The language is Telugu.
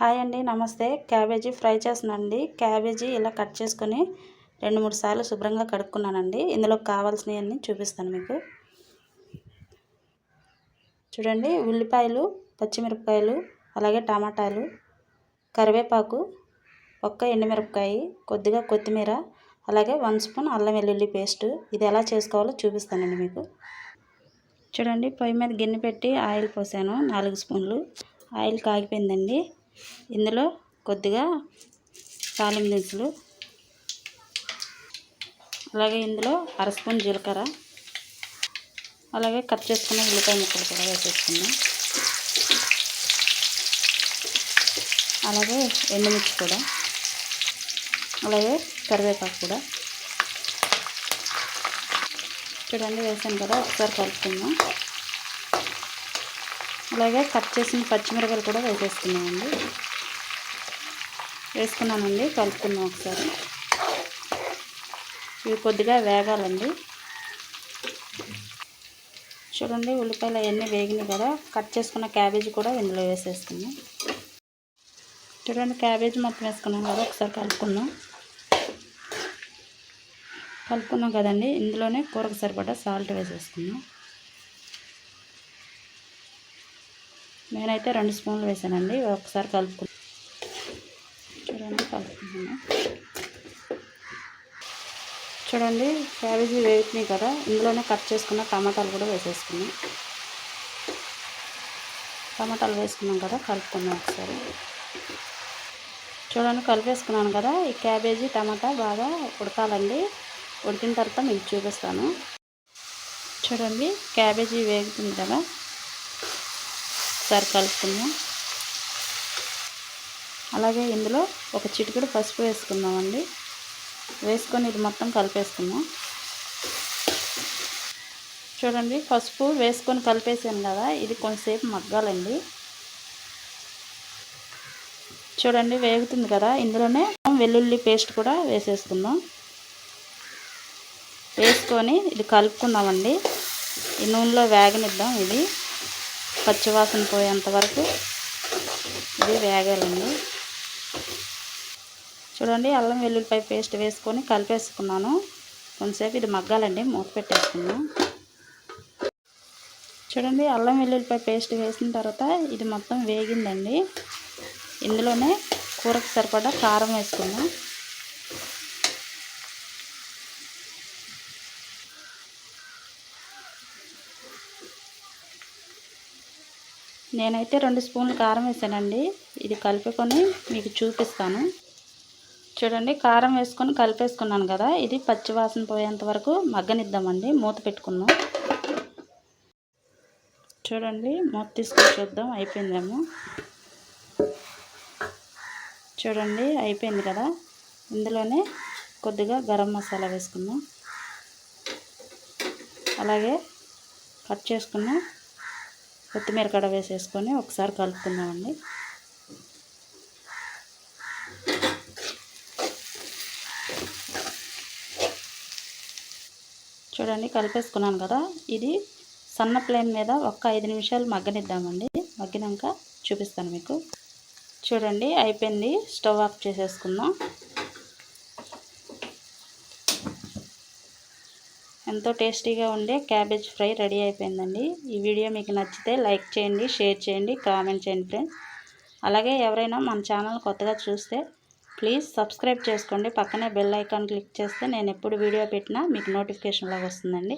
హాయ్ అండి నమస్తే. క్యాబేజీ ఫ్రై చేస్తున్నానండి. క్యాబేజీ ఇలా కట్ చేసుకొని రెండు మూడు సార్లు శుభ్రంగా కడుక్కున్నానండి. ఇందులో కావాల్సినవన్నీ చూపిస్తాను మీకు. చూడండి ఉల్లిపాయలు పచ్చిమిరపకాయలు అలాగే టమాటాలు కరివేపాకు ఒక్క ఎండుమిరపకాయ కొద్దిగా కొత్తిమీర అలాగే వన్ స్పూన్ అల్లం వెల్లుల్లి పేస్ట్. ఇది ఎలా చేసుకోవాలో చూపిస్తానండి మీకు. చూడండి పొయ్యి మీద గిన్నె పెట్టి ఆయిల్ పోసాను నాలుగు స్పూన్లు. ఆయిల్ కాగిపోయిందండి. ఇందులో కొద్దిగా తాలిం దినుసులు అలాగే ఇందులో అర స్పూన్ జీలకర్ర అలాగే కట్ చేసుకున్న ఉల్లిపాయ ముక్కలు కూడా వేసేసుకున్నాం అలాగే ఎండుమిర్చి కూడా అలాగే కరివేపాకు కూడా. చూడండి వేసాను కదా ఒకసారి కలుపుకుందాం. అలాగే కట్ చేసిన పచ్చిమిరపకాయలు కూడా వేసేసుకున్నామండి. వేసుకున్నానండి కలుపుకున్నాం ఒకసారి. ఇవి కొద్దిగా వేగాలండి. చూడండి ఉల్లిపాయలు అవన్నీ వేగినాయి కదా. కట్ చేసుకున్న క్యాబేజీ కూడా ఇందులో వేసేసుకున్నాం చూడండి క్యాబేజీ మొత్తం వేసుకున్నాం కదా ఒకసారి కలుపుకున్నాం కలుపుకున్నాం కదండి ఇందులోనే కూరకు సరిపడా సాల్ట్ వేసేసుకున్నాం నేనైతే రెండు స్పూన్లు వేసానండి. ఒకసారి కలుపుకు చూడండి కలుపుకున్నాను చూడండి క్యాబేజీ వేగుతున్నాయి కదా ఇందులోనే కట్ చేసుకున్న టమాటాలు కూడా వేసేసుకున్నాం. టమాటాలు వేసుకున్నాం కదా కలుపుకున్నాం ఒకసారి. చూడండి కలిపేసుకున్నాను కదా ఈ క్యాబేజీ టమాటా బాగా ఉడకాలండి. ఉడికిన తర్వాత మీకు చూపిస్తాను. చూడండి క్యాబేజీ వేగుతుంది కదా. ఒకసారి కలుపుకుందాం. అలాగే ఇందులో ఒక చిటికెడు పసుపు వేసుకుందామండి. వేసుకొని ఇది మొత్తం కలిపేసుకుందాం. చూడండి పసుపు వేసుకొని కలిపేసాను కదా ఇది కొంతసేపు మగ్గాలండి. చూడండి వేగుతుంది కదా ఇందులోనే వెల్లుల్లి పేస్ట్ కూడా వేసేసుకుందాం. వేసుకొని ఇది కలుపుకుందామండి. ఈ నూనెలో వేగనిద్దాం ఇది. పచ్చివాసన పోయేంత వరకు ఇది వేగాలండి. చూడండి అల్లం వెల్లుల్లిపాయ పేస్ట్ వేసుకొని కలిపేసుకున్నాను. కొంతసేపు ఇది మగ్గాలండి మూత పెట్టేసుకున్నాను చూడండి అల్లం వెల్లుల్లిపాయ పేస్ట్ వేసిన తర్వాత ఇది మొత్తం వేగిందండి. ఇందులోనే కూరకు సరిపడా కారం వేసుకున్నాం. నేనైతే రెండు స్పూన్లు కారం వేసానండి. ఇది కలుపుకొని మీకు చూపిస్తాను. చూడండి కారం వేసుకొని కలిపేసుకున్నాను కదా. ఇది పచ్చివాసన పోయేంత వరకు మగ్గనిద్దామండి. మూత పెట్టుకున్నాం చూడండి మూత తీసుకొని చూద్దాం. అయిపోయిందేమో. చూడండి అయిపోయింది కదా. ఇందులోనే కొద్దిగా గరం మసాలా వేసుకున్నాం అలాగే కట్ చేసుకున్న. కొత్తిమీర కడ వేసేసుకొని ఒకసారి కలుపుకుందామండి. చూడండి కలిపేసుకున్నాను కదా. ఇది సన్న ప్లేన్ మీద ఒక్క ఐదు నిమిషాలు మగ్గనిద్దామండి. మగ్గినాక చూపిస్తాను మీకు. చూడండి అయిపోయింది. స్టవ్ ఆఫ్ చేసేసుకుందాం. ఎంతో టేస్టీగా ఉండే క్యాబేజ్ ఫ్రై రెడీ అయిపోయిందండి. ఈ వీడియో మీకు నచ్చితే లైక్ చేయండి షేర్ చేయండి కామెంట్ చేయండి ఫ్రెండ్స్. అలాగే ఎవరైనా మన ఛానల్ కొత్తగా చూస్తే ప్లీజ్ సబ్స్క్రైబ్ చేసుకోండి. పక్కనే బెల్ ఐకాన్ క్లిక్ చేస్తే నేను ఎప్పుడు వీడియో పెట్టినా మీకు నోటిఫికేషన్ లాగా వస్తుందండి.